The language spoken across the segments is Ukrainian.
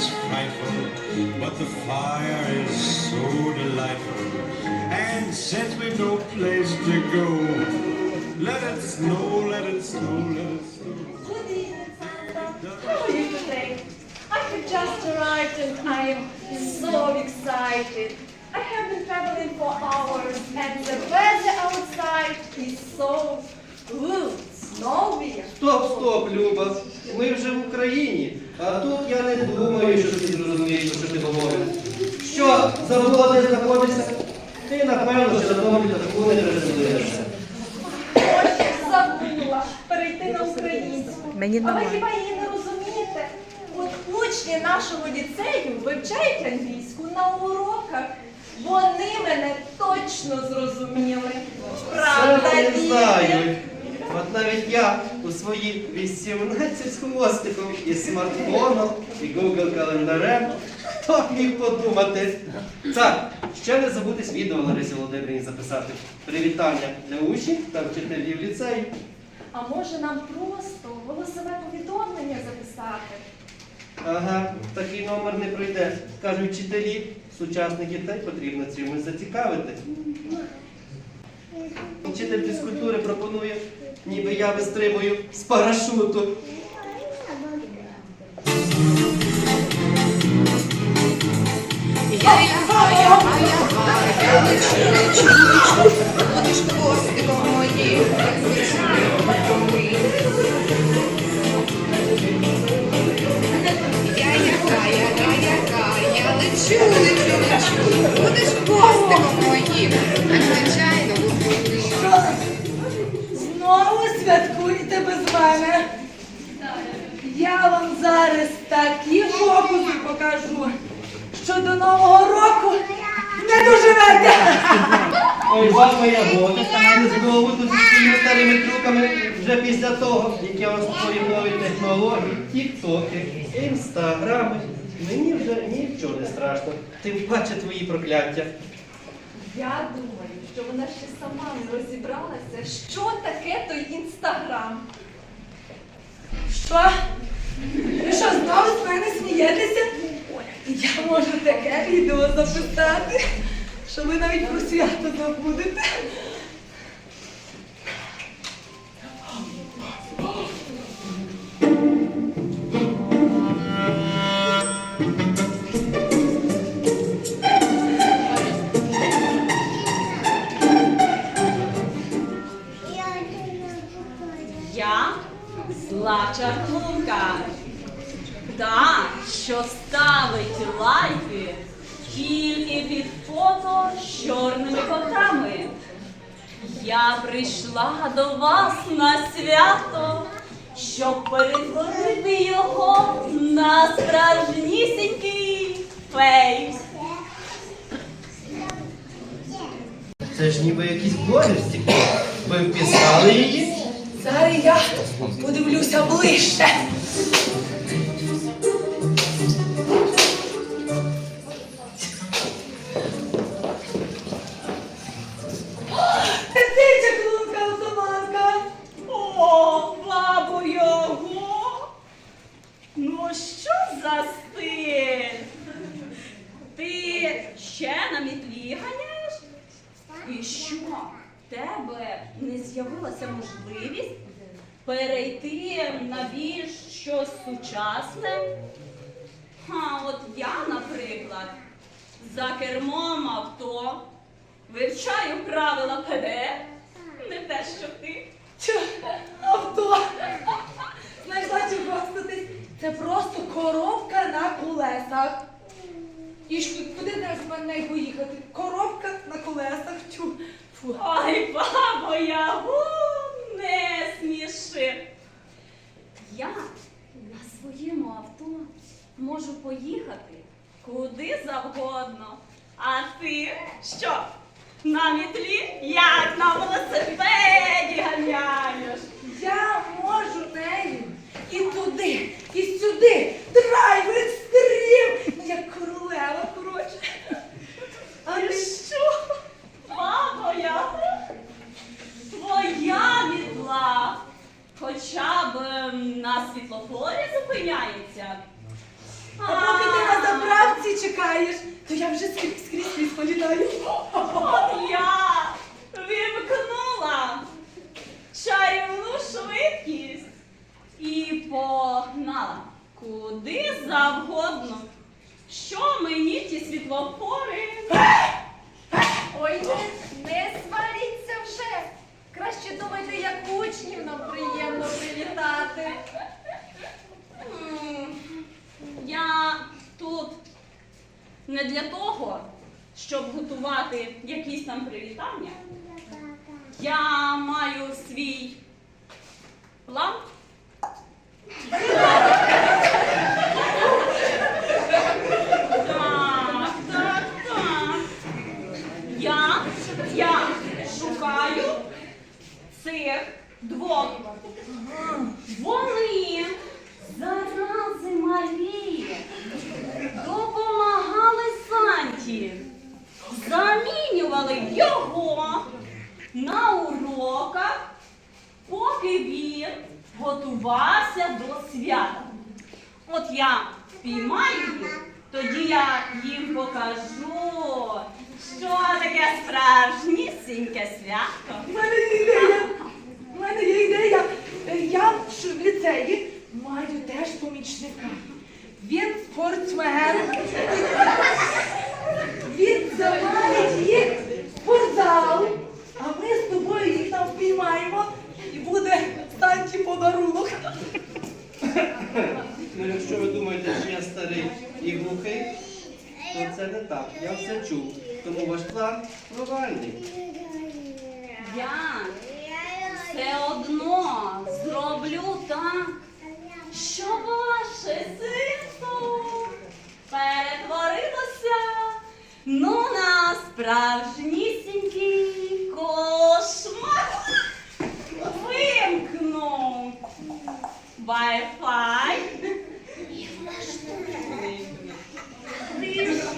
is frightful, but the fire is so delightful. And since we've no place to go, let it snow, let it snow, let it snow. Good evening, Santa. How are you today? I have just arrived and I am so excited. I have been traveling for hours and the weather outside is so ooh, snowy. Стоп, стоп, Люба. Ми вже в Україні, а тут я не думаю, що ти зрозумієш, що ти говориш. Що, забула, де знаходишся? Ти, напевно, ще давно таку не розумієшся. Ось забула перейти на українську. Мені А ви хіба її не розумієте? От учні нашого ліцею вивчають англійську на уроках. Вони мене точно зрозуміли. Правда, Це я діти? От навіть я у свої 18 з хвостиком і смартфоном, і Google календарем. Хто міг подумати? Так, ще не забудьте відео Ларисі Володимирівні записати. Привітання для учнів та вчителів ліцею. А може нам просто голосове повідомлення записати? Ага, такий номер не пройде. Кажуть вчителі, сучасних дітей потрібно чимось зацікавити. Вчитель фізкультури пропонує, ніби я вистрибую з парашуту. Я яка, яка, яка, я лечу, лечу. Будеш хвостиком моїм, надзвичайно святкуєте без мене. Я вам зараз такі фокуси покажу, що до Нового року не доживете. Ой, баба Ягода, не знову тут зі своїми старими трюками вже після того, як я освоїв нові технології, тіктоки, інстаграми. Мені вже нічого не страшно. Тим паче твої прокляття. Я думаю, що вона ще сама не розібралася, що таке той інстаграм. Що? Ви що, знову з мене смієтеся? Я можу таке відео записати, що ви навіть про свято забудете. Зла чаклунка. Та, що ставить лайки тільки під фото з чорними котами. Я прийшла до вас на свято, щоб перетворити його на справжнісінький фейс. Це ж ніби якісь блогерські. Ви впізнали її? Зараз я подивлюся ближче. Сучасне? А от я, наприклад, за кермом авто вивчаю правила ПД, не те, що ти. Чо? Авто. Знайшла чого хвастатись. Це просто коробка на колесах. І ж куди не з нею поїхати? Коробка на колесах. Чу. Фу. Ой, бабо Ягу, не сміши. Я на своєму авто можу поїхати куди завгодно. А ти що? На мітлі як на велосипеді ганяєш? Я можу нею і туди, і сюди. Драйв, екстрім. Як королева, коротше. А Ти ти що? Бабо Ягу? Твоя мітла хоча б ем, на світлофорі зупиняється. А поки ти на заправці чекаєш, то я вже скрізь скрізь. От я вимкнула чарівну швидкість і погнала куди завгодно. Що мені ті світлофори? Ой, не сваріться вже. Краще думайте, як учнів нам приємно привітати. Я тут не для того, щоб готувати якісь там привітання. Я маю свій план. Так, так, так. Я, я шукаю цих двох. Вони зарази малі допомагали Санті, замінювали його на уроках, поки він готувався до свята. От я впіймаю їх, тоді я їм покажу, що таке справжнісіньке свято. У мене є ідея. У мене є ідея. Я в ліцеї маю теж помічника. Він спортсмен. Він завалить їх в спортзал. А ми з тобою їх там впіймаємо і буде Санті подарунок. Ну, якщо ви думаєте, що я старий і глухий, то це не так. Я все чув. Тому ваш план провальний. Я все одно зроблю так, що ваше синство перетворилося ну на справжнісінький кошмар. Вимкну Wi-Fi. Тишу,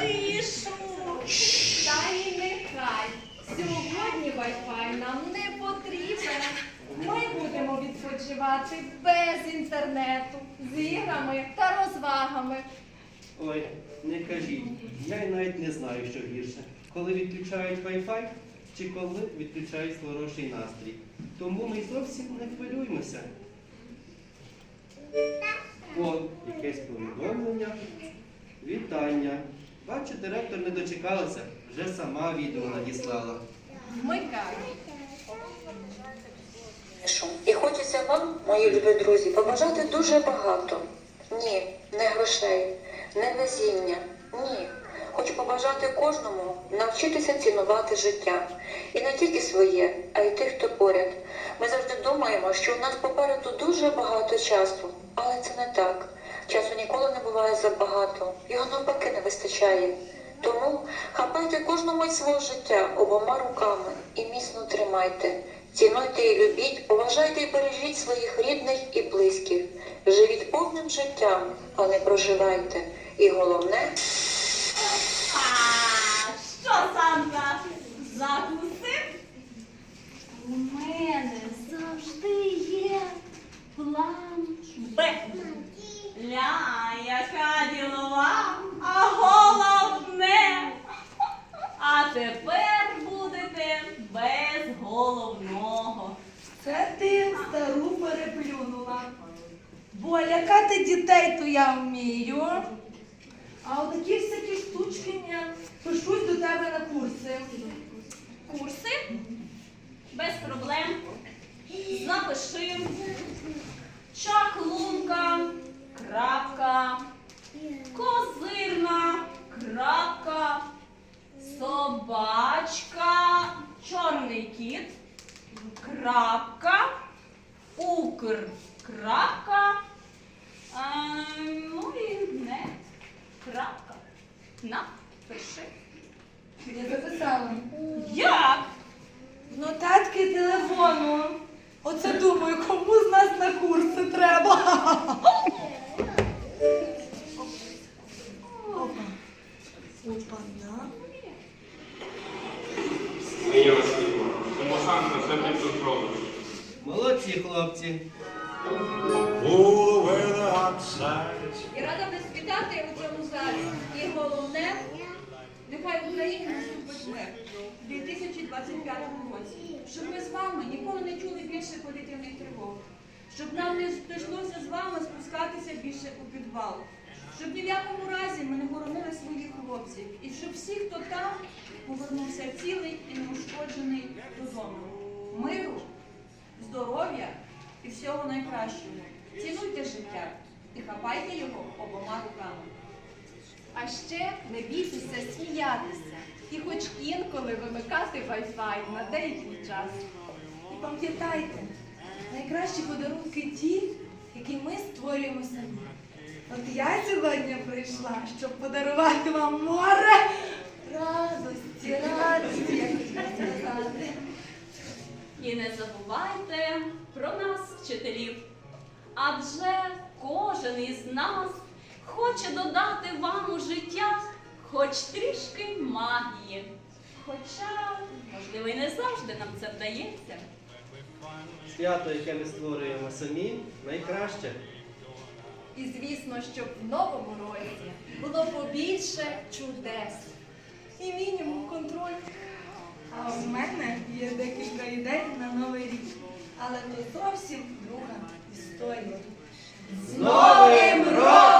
тишу. Та й нехай. Сьогодні Wi-Fi нам не потрібен. Ми будемо відпочивати без інтернету, з іграми та розвагами. Ой, не кажіть. Я й навіть не знаю, що гірше. Коли відключають Wi-Fi чи коли відключають хороший настрій. Тому ми зовсім не хвилюємося. О, якесь повідомлення. Вітання. Бачу, директор не дочекалася, вже сама відео надіслала. Вмикай. І хочеться вам, мої любі друзі, побажати дуже багато. Ні, не грошей, не везіння, ні. Хочу побажати кожному навчитися цінувати життя. І не тільки своє, а й тих, хто поряд. Ми завжди думаємо, що у нас попереду дуже багато часу, але це не так. Часу ніколи не буває забагато, його навпаки не вистачає. Тому хапайте кожну мить свого життя обома руками і міцно тримайте. Цінуйте і любіть, поважайте і бережіть своїх рідних і близьких. Живіть повним життям, а не проживайте. І головне. А що Санта закусив? У мене завжди є план Б. Ля, яка ділова, а головне. А тепер будете без головного. Це ти стару переплюнула. Бо лякати дітей то я вмію. А отакі всякі штучки ні. Пишусь до тебе на курси. Курси? Без проблем. Запиши. Чаклунка. Крапка. Козирна. Крапка. Собачка. Чорний кіт. Крапка. Укр. Крапка. Ем, ну і не. Крапка. Напиши. Я записала. Як? Нотатки телефону. Оце думаю, кому з нас на курси треба. Опа. Опа, на. Молодці, хлопці. The weather І рада без вітати у цьому залі. І головне, нехай в Україні наступить мир у 2025 році. Щоб ми з вами ніколи не чули більше повітряних тривог. Щоб нам не прийшлося з вами спускатися більше у підвал. Щоб ні в якому разі ми не хоронили своїх хлопців. І щоб всі, хто там, повернувся цілий і неушкоджений додому. Миру, здоров'я і всього найкращого. Цінуйте життя і хапайте його обома руками. А ще не бійтеся сміятися і хоч інколи вимикати Wi-Fi на деякий час. І пам'ятайте, найкращі подарунки ті, які ми створюємо самі. От я сьогодні прийшла, щоб подарувати вам море радості, радості, як сказати. І не забувайте про нас, вчителів. Адже кожен із нас хоче додати вам у життя хоч трішки магії. Хоча, можливо, і не завжди нам це вдається. Свято, яке ми створюємо самі, найкраще. І звісно, щоб в новому році було побільше чудес. І мінімум контроль. А в мене є декілька ідей на новий рік. Але то зовсім друга історію. З Новим роком!